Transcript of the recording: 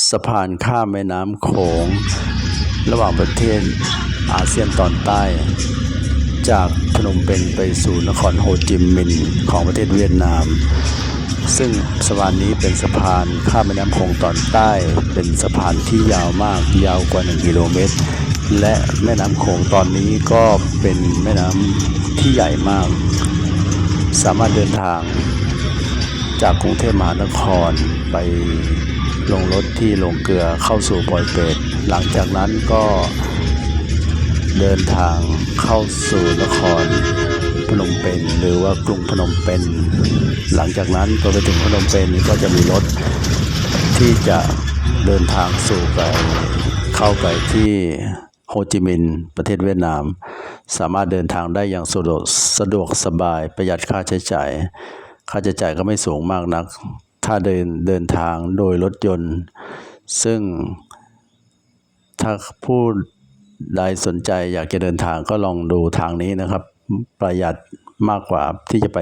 สะพานข้ามแม่น้ำโขง ระหว่างประเทศอาเซียนตอนใต้ จากพนมเปญไปสู่นครโฮจิมินห์ของประเทศเวียดนาม ซึ่งสะพานนี้เป็นสะพานข้ามแม่น้ำโขงตอนใต้ เป็นสะพานที่ยาวมากยาวกว่า 1 กิโลเมตร และแม่น้ำโขงตอนนี้ก็เป็นแม่น้ำที่ใหญ่มาก สามารถเดินทางจากกรุงเทพมหานครไป ลงรถที่ลงเกลือเข้าสู่ปอยเปตหลังจากนั้นก็เดินทางเข้าสู่นครพนมเปญหรือว่ากรุงพนมเปญหลังจากนั้นพอไปถึงพนมเปญก็จะมีรถที่จะเดินทางสู่ไปเข้าไปที่โฮจิมินห์ประเทศเวียดนาม สามารถเดินทางได้อย่างสะดวกสะดวกสบายประหยัดค่าใช้จ่าย ค่าใช้จ่ายก็ไม่สูงมากนัก ถ้าเดินเดินทางโดยรถยนต์ ซึ่งถ้าผู้ใดสนใจอยากจะเดินทางก็ลองดูทางนี้นะครับ ประหยัดมากกว่าที่จะไป